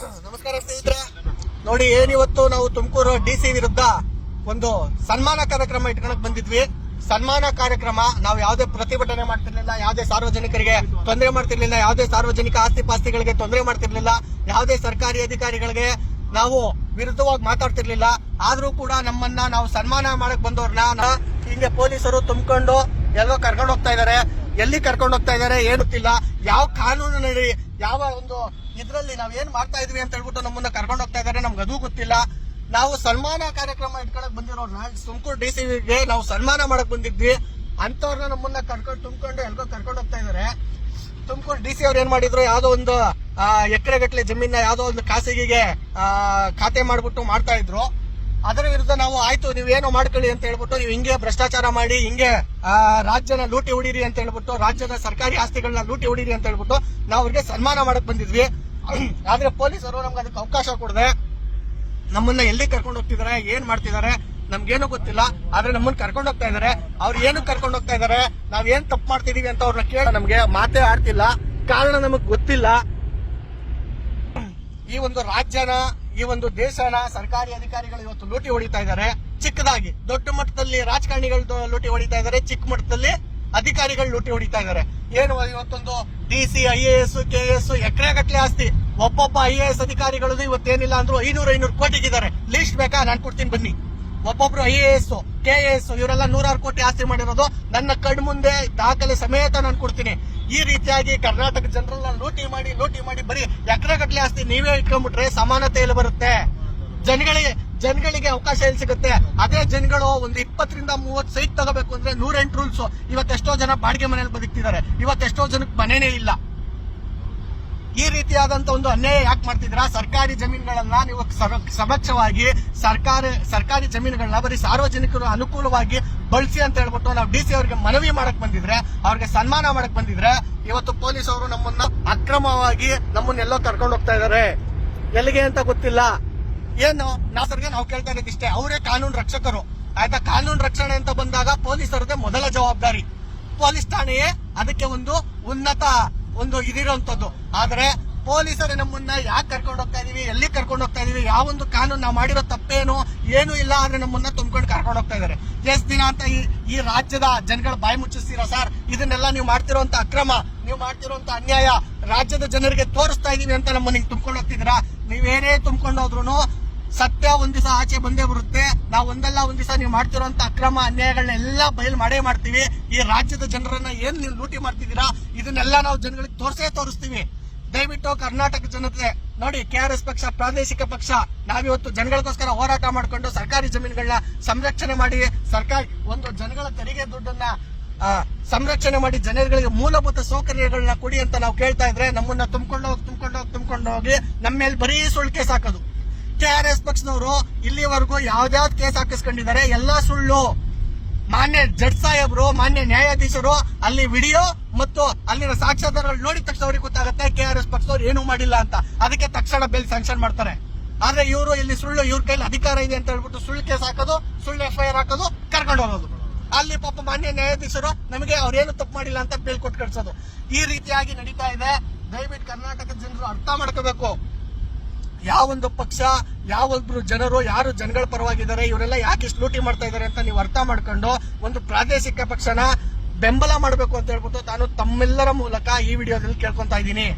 ನಮಸ್ಕಾರ ಸ್ನೇಹಿತರೆ. ನೋಡಿ, ಏನಿವತ್ತು ನಾವು ತುಮಕೂರು ಡಿ ಸಿ ವಿರುದ್ಧ ಒಂದು ಸನ್ಮಾನ ಕಾರ್ಯಕ್ರಮ ಇಟ್ಕೊಳಕ್ ಬಂದಿದ್ವಿ. ಸನ್ಮಾನ ಕಾರ್ಯಕ್ರಮ, ನಾವು ಯಾವುದೇ ಪ್ರತಿಭಟನೆ ಮಾಡ್ತಿರ್ಲಿಲ್ಲ, ಯಾವುದೇ ಸಾರ್ವಜನಿಕರಿಗೆ ತೊಂದರೆ ಮಾಡ್ತಿರ್ಲಿಲ್ಲ, ಯಾವುದೇ ಸಾರ್ವಜನಿಕ ಆಸ್ತಿ ಪಾಸ್ತಿಗಳಿಗೆ ತೊಂದರೆ ಮಾಡ್ತಿರ್ಲಿಲ್ಲ, ಯಾವುದೇ ಸರ್ಕಾರಿ ಅಧಿಕಾರಿಗಳಿಗೆ ನಾವು ವಿರುದ್ಧವಾಗಿ ಮಾತಾಡ್ತಿರ್ಲಿಲ್ಲ. ಆದ್ರೂ ಕೂಡ ನಮ್ಮನ್ನ ನಾವು ಸನ್ಮಾನ ಮಾಡಕ್ ಬಂದವ್ರನ್ನ ಹಿಂಗೆ ಪೊಲೀಸರು ತುಂಬಿಕೊಂಡು ಎಲ್ಲೋ ಕರ್ಕೊಂಡು ಹೋಗ್ತಾ ಇದಾರೆ. ಎಲ್ಲಿ ಕರ್ಕೊಂಡು ಹೋಗ್ತಾ ಇದಾರೆ ಏನು ಯಾವ ಕಾನೂನಿನಲ್ಲಿ ಯಾವ ಒಂದು ಇದ್ರಲ್ಲಿ ನಾವ್ ಏನ್ ಮಾಡ್ತಾ ಇದೀವಿ ಅಂತ ಹೇಳ್ಬಿಟ್ಟು ನಮ್ಮನ್ನ ಕರ್ಕೊಂಡು ಹೋಗ್ತಾ ಇದಾರೆ, ನಮ್ಗೆ ಅದು ಗೊತ್ತಿಲ್ಲ. ನಾವು ಸನ್ಮಾನ ಕಾರ್ಯಕ್ರಮ ಇಟ್ಕೊಳಕ್ ಬಂದಿರೋ ತುಮಕೂರು ಡಿ ಗೆ ನಾವು ಸನ್ಮಾನ ಮಾಡಕ್ ಬಂದಿದ್ವಿ. ಅಂತವ್ರನ್ನ ನಮ್ಮನ್ನ ಕರ್ಕೊಂಡು ತುಂಬಿಕೊಂಡು ಎಲ್ಗೋ ಕರ್ಕೊಂಡು ಹೋಗ್ತಾ ಇದಾರೆ. ತುಮಕೂರು ಡಿ ಸಿ ಅವ್ರು ಏನ್ ಮಾಡಿದ್ರು, ಯಾವ್ದೋ ಒಂದು ಎಕರೆ ಗಟ್ಟಲೆ ಜಮೀನ ಯಾವ್ದೋ ಒಂದು ಖಾಸಗಿಗೆ ಖಾತೆ ಮಾಡ್ಬಿಟ್ಟು ಮಾಡ್ತಾ ಇದ್ರು. ಅದರ ವಿರುದ್ಧ ನಾವು ಆಯ್ತು ನೀವೇನೋ ಮಾಡ್ಕೊಳ್ಳಿ ಅಂತ ಹೇಳ್ಬಿಟ್ಟು ನೀವು ಹಿಂಗೆ ಭ್ರಷ್ಟಾಚಾರ ಮಾಡಿ, ಹಿಂಗೆ ರಾಜ್ಯನ ಲೂಟಿ ಹೊಡೀರಿ ಅಂತ ಹೇಳ್ಬಿಟ್ಟು, ರಾಜ್ಯದ ಸರ್ಕಾರಿ ಆಸ್ತಿಗಳನ್ನ ಲೂಟಿ ಹೊಡೀರಿ ಅಂತ ಹೇಳ್ಬಿಟ್ಟು ನಾವು ಅವ್ರಿಗೆ ಸನ್ಮಾನ ಮಾಡಕ್ ಬಂದಿದ್ವಿ. ಆದ್ರೆ ಪೊಲೀಸರು ನಮ್ಗೆ ಅದಕ್ಕೆ ಅವಕಾಶ ಕೊಡದೆ. ನಮ್ಮನ್ನ ಎಲ್ಲಿ ಕರ್ಕೊಂಡು ಹೋಗ್ತಿದಾರೆ, ಏನ್ ಮಾಡ್ತಿದಾರೆ, ನಮ್ಗೇನು ಗೊತ್ತಿಲ್ಲ. ಆದ್ರೆ ನಮ್ಮನ್ನ ಕರ್ಕೊಂಡು ಹೋಗ್ತಾ ಇದಾರೆ. ಅವ್ರು ಏನು ಕರ್ಕೊಂಡು ಹೋಗ್ತಾ ಇದಾರೆ, ನಾವ್ ಏನ್ ತಪ್ಪು ಮಾಡ್ತಿದೀವಿ ಅಂತ ಅವ್ರನ್ನ ಕೇಳ ನಮ್ಗೆ ಮಾತೇ ಆಡ್ತಿಲ್ಲ. ಕಾರಣ ನಮಗ್ ಗೊತ್ತಿಲ್ಲ. ಈ ಒಂದು ರಾಜ್ಯನ, ಈ ಒಂದು ದೇಶನ ಸರ್ಕಾರಿ ಅಧಿಕಾರಿಗಳು ಇವತ್ತು ಲೂಟಿ ಹೊಡಿತಾ ಇದ್ದಾರೆ ಚಿಕ್ಕದಾಗಿ, ದೊಡ್ಡ ಮಟ್ಟದಲ್ಲಿ ರಾಜಕಾರಣಿಗಳು ಲೂಟಿ ಹೊಡಿತಾ ಇದ್ದಾರೆ ಚಿಕ್ಕ ಮಟ್ಟದಲ್ಲಿ ಅಧಿಕಾರಿಗಳು ಲೂಟಿ ಹೊಡಿತಾ ಇದ್ದಾರೆ. ಏನು ಇವತ್ತೊಂದು D C I A S K S ಎಕರೆ ಗಟ್ಟಲೆ ಆಸ್ತಿ. ಒಬ್ಬೊಬ್ಬ ಐ ಎ ಎಸ್ ಅಧಿಕಾರಿಗಳು ಇವತ್ತೇನಿಲ್ಲ ಅಂದ್ರು ಐನೂರು ಐನೂರು ಕೋಟಿಗಿದ್ದಾರೆ ಲೀಸ್ಟ್ ಬೇಕಾ? ನಾನು ಕೊಡ್ತೀನಿ ಬನ್ನಿ. ಒಬ್ಬೊಬ್ರು I A S K S ಇವರೆಲ್ಲ ನೂರಾರು ಕೋಟಿ ಆಸ್ತಿ ಮಾಡಿರೋದು ನನ್ನ ಕಣ್ ಮುಂದೆ ದಾಖಲೆ ಸಮೇತ ನಾನು ಕೊಡ್ತೀನಿ. ಈ ರೀತಿಯಾಗಿ ಕರ್ನಾಟಕ ಜನರನ್ನ ಲೂಟಿ ಮಾಡಿ ಲೂಟಿ ಮಾಡಿ ಬರೀ ಎಕರೆ ಗಟ್ಟಲೆ ಆಸ್ತಿ ನೀವೇ ಇಟ್ಕೊಂಡ್ಬಿಟ್ರೆ ಸಮಾನತೆ ಎಲ್ಲಿ ಬರುತ್ತೆ? ಜನಗಳಿಗೆ ಜನಗಳಿಗೆ ಅವಕಾಶ ಎಲ್ಲಿ ಸಿಗುತ್ತೆ? ಅದೇ ಜನಗಳು ಒಂದು ಇಪ್ಪತ್ತರಿಂದ ಮೂವತ್ತು ಸೈಟ್ ತಗೋಬೇಕು ಅಂದ್ರೆ ನೂರೆಂಟು ರೂಲ್ಸ್ ಇವತ್ತೆಷ್ಟೋ ಜನ ಬಾಡಿಗೆ ಮನೆಯಲ್ಲಿ ಬದುಕ್ತಿದ್ದಾರೆ. ಇವತ್ತೆಷ್ಟೋ ಜನಕ್ಕೆ ಮನೆನೇ ಇಲ್ಲ. ಈ ರೀತಿಯಾದಂತ ಒಂದು ಅನ್ಯಾಯ ಯಾಕೆ ಮಾಡ್ತಿದ್ರ ಸರ್ಕಾರಿ ಜಮೀನುಗಳನ್ನ ನೀವು ಸಮಕ್ಷವಾಗಿ ಸರ್ಕಾರ, ಸರ್ಕಾರಿ ಜಮೀನುಗಳನ್ನ ಬರೀ ಸಾರ್ವಜನಿಕರು ಅನುಕೂಲವಾಗಿ ಬಳಸಿ ಅಂತ ಹೇಳ್ಬಿಟ್ಟು ನಾವು ಡಿ ಸಿ ಅವರಿಗೆ ಮನವಿ ಮಾಡಕ್ ಬಂದಿದ್ರೆ, ಅವ್ರಿಗೆ ಸನ್ಮಾನ ಮಾಡಕ್ ಬಂದಿದ್ರೆ, ಇವತ್ತು ಪೊಲೀಸ್ ಅವರು ನಮ್ಮನ್ನ ಅಕ್ರಮವಾಗಿ ನಮ್ಮನ್ನೆಲ್ಲೋ ಕರ್ಕೊಂಡು ಹೋಗ್ತಾ ಇದಾರೆ ಎಲ್ಲಿಗೆ ಅಂತ ಗೊತ್ತಿಲ್ಲ. ಏನು? ನಾಸರ್ಗೆ ನಾವು ಕೇಳ್ತಾ ಇರೋದು ಇಷ್ಟೇ. ಅವರೇ ಕಾನೂನು ರಕ್ಷಕರು. ಆಯ್ತಾ? ಕಾನೂನು ರಕ್ಷಣೆ ಅಂತ ಬಂದಾಗ ಪೊಲೀಸರದೇ ಮೊದಲ ಜವಾಬ್ದಾರಿ. ಪೊಲೀಸ್ ಠಾಣೆಯೇ ಅದಕ್ಕೆ ಒಂದು ಉನ್ನತ ಒಂದು ಇದಿರುವಂತದ್ದು ಆದ್ರೆ ಪೊಲೀಸರು ನಮ್ಮನ್ನ ಯಾಕೆ ಕರ್ಕೊಂಡು ಹೋಗ್ತಾ ಇದೀವಿ? ಎಲ್ಲಿ ಕರ್ಕೊಂಡು ಹೋಗ್ತಾ ಇದೀವಿ? ಯಾವ ಒಂದು ಕಾನೂನು ನಾವು ಮಾಡಿರೋ ತಪ್ಪೇನು? ಏನು ಇಲ್ಲ ಆದ್ರೆ ನಮ್ಮನ್ನ ತುಂಬ್ಕೊಂಡು ಕರ್ಕೊಂಡು ಹೋಗ್ತಾ ಇದಾರೆ ಎಷ್ಟು ದಿನ ಅಂತ ಈ ಈ ರಾಜ್ಯದ ಜನಗಳ ಬಾಯಿ ಮುಚ್ಚಿಸ್ತೀರಾ ಸರ್? ಇದನ್ನೆಲ್ಲ ನೀವು ಮಾಡ್ತಿರೋಂತ ಅಕ್ರಮ, ನೀವು ಮಾಡ್ತಿರೋಂತ ಅನ್ಯಾಯ ರಾಜ್ಯದ ಜನರಿಗೆ ತೋರಿಸ್ತಾ ಇದೀವಿ ಅಂತ ನಮ್ಮನ್ನ ತುಂಬ್ಕೊಂಡು ಹೋಗ್ತಿದ್ದೀರಾ? ನೀವೇನೇ ತುಂಬ್ಕೊಂಡು ಹೋದ್ರು ಸತ್ಯ ಒಂದ್ ದಿವಸ ಆಚೆ ಬಂದೇ ಬರುತ್ತೆ. ನಾವು ಒಂದಲ್ಲ ಒಂದ್ ದಿವಸ ನೀವು ಮಾಡ್ತಿರೋಂತ ಅಕ್ರಮ ಅನ್ಯಾಯಗಳನ್ನೆಲ್ಲ ಬಯಲು ಮಾಡೇ ಮಾಡ್ತೀವಿ. ಈ ರಾಜ್ಯದ ಜನರನ್ನ ಏನ್ ನೀವು ಲೂಟಿ ಮಾಡ್ತಿದ್ದೀರಾ? ಇದನ್ನೆಲ್ಲ ನಾವು ಜನಗಳಿಗೆ ತೋರಿಸೇ ತೋರಿಸ್ತೀವಿ. ದಯವಿಟ್ಟು ಕರ್ನಾಟಕ ಜನತೆ, ನೋಡಿ, ಕೆ ಆರ್ ಎಸ್ ಪಕ್ಷ, ಪ್ರಾದೇಶಿಕ ಪಕ್ಷ, ನಾವಿವತ್ತು ಜನಗಳಿಗೋಸ್ಕರ ಹೋರಾಟ ಮಾಡಿಕೊಂಡು ಸರ್ಕಾರಿ ಜಮೀನುಗಳನ್ನ ಸಂರಕ್ಷಣೆ ಮಾಡಿ, ಸರ್ಕಾರ ಒಂದು ಜನಗಳ ತೆರಿಗೆ ದುಡ್ಡನ್ನ ಸಂರಕ್ಷಣೆ ಮಾಡಿ ಜನಗಳಿಗೆ ಮೂಲಭೂತ ಸೌಕರ್ಯಗಳನ್ನ ಕೊಡಿ ಅಂತ ನಾವು ಕೇಳ್ತಾ ಇದ್ರೆ ನಮ್ಮನ್ನ ತುಂಬಿಕೊಂಡು ಹೋಗಿ ತುಂಬಿಕೊಂಡು ಹೋಗಿ ತುಂಬಿಕೊಂಡು ಹೋಗಿ ನಮ್ಮ ಮೇಲೆ ಬರೀ ಸುಳ್ಕೆ ಕೇಸ್ ಹಾಕೋದು ಕೆ ಆರ್ ಎಸ್ ಪಕ್ಷದವರು ಇಲ್ಲಿವರೆಗೂ ಯಾವ್ದಾವ್ದು ಕೇಸ್ ಹಾಕಿಸ್ಕೊಂಡಿದ್ದಾರೆ, ಎಲ್ಲಾ ಸುಳ್ಳು. ಮಾನ್ಯ ಜಡ್ ಸಾಹೇಬ್ರು, ಮಾನ್ಯ ನ್ಯಾಯಾಧೀಶರು ಅಲ್ಲಿ ವಿಡಿಯೋ ಮತ್ತು ಅಲ್ಲಿನ ಸಾಕ್ಷ್ಯಾಧಾರಗಳು ನೋಡಿದ ತಕ್ಷಣ ಅವ್ರಿಗೆ ಗೊತ್ತಾಗುತ್ತೆ ಕೆ ಆರ್ ಎಸ್ ಪಕ್ಷದವ್ರು ಏನೂ ಮಾಡಿಲ್ಲ ಅಂತ. ಅದಕ್ಕೆ ತಕ್ಷಣ ಬೆಲ್ ಸ್ಯಾಂಕ್ಷನ್ ಮಾಡ್ತಾರೆ. ಆದ್ರೆ ಇವರು ಇಲ್ಲಿ ಸುಳ್ಳು, ಇವ್ರ ಕೈಲಿ ಅಧಿಕಾರ ಇದೆ ಅಂತ ಹೇಳ್ಬಿಟ್ಟು ಸುಳ್ಳು ಕೇಸ್ ಹಾಕೋದು, ಸುಳ್ಳು ಎಫ್ ಐ ಆರ್ ಹಾಕೋದು, ಕರ್ಕೊಂಡು ಹೋಗೋದು. ಅಲ್ಲಿ ಪಾಪ ಮಾನ್ಯ ನ್ಯಾಯಾಧೀಶರು ನಮಗೆ ಅವ್ರೇನು ತಪ್ಪು ಮಾಡಿಲ್ಲ ಅಂತ ಬೇಲ್ ಕೊಟ್ಟು ಕಳ್ಸೋದು. ಈ ರೀತಿಯಾಗಿ ನಡೀತಾ ಇದೆ. ದಯವಿಟ್ಟು ಕರ್ನಾಟಕದ ಜನರು ಅರ್ಥ ಮಾಡ್ಕೋಬೇಕು. ಯಾವೊಂದು ಪಕ್ಷ, ಯಾವೊಬ್ರು ಜನರು, ಯಾರು ಜನಗಳ ಪರವಾಗಿದ್ದಾರೆ, ಇವರೆಲ್ಲ ಯಾಕೆ ಇಷ್ಟು ಲೂಟಿ ಮಾಡ್ತಾ ಇದ್ದಾರೆ ಅಂತ ನೀವು ಅರ್ಥ ಮಾಡ್ಕೊಂಡು ಒಂದು ಪ್ರಾದೇಶಿಕ ಪಕ್ಷನ ಬೆಂಬಲ ಮಾಡಬೇಕು ಅಂತ ಹೇಳ್ಬಿಟ್ಟು ನಾನು ತಮ್ಮೆಲ್ಲರ ಮೂಲಕ ಈ ವಿಡಿಯೋದಲ್ಲಿ ಕೇಳ್ಕೊತಾ ಇದ್ದೀನಿ.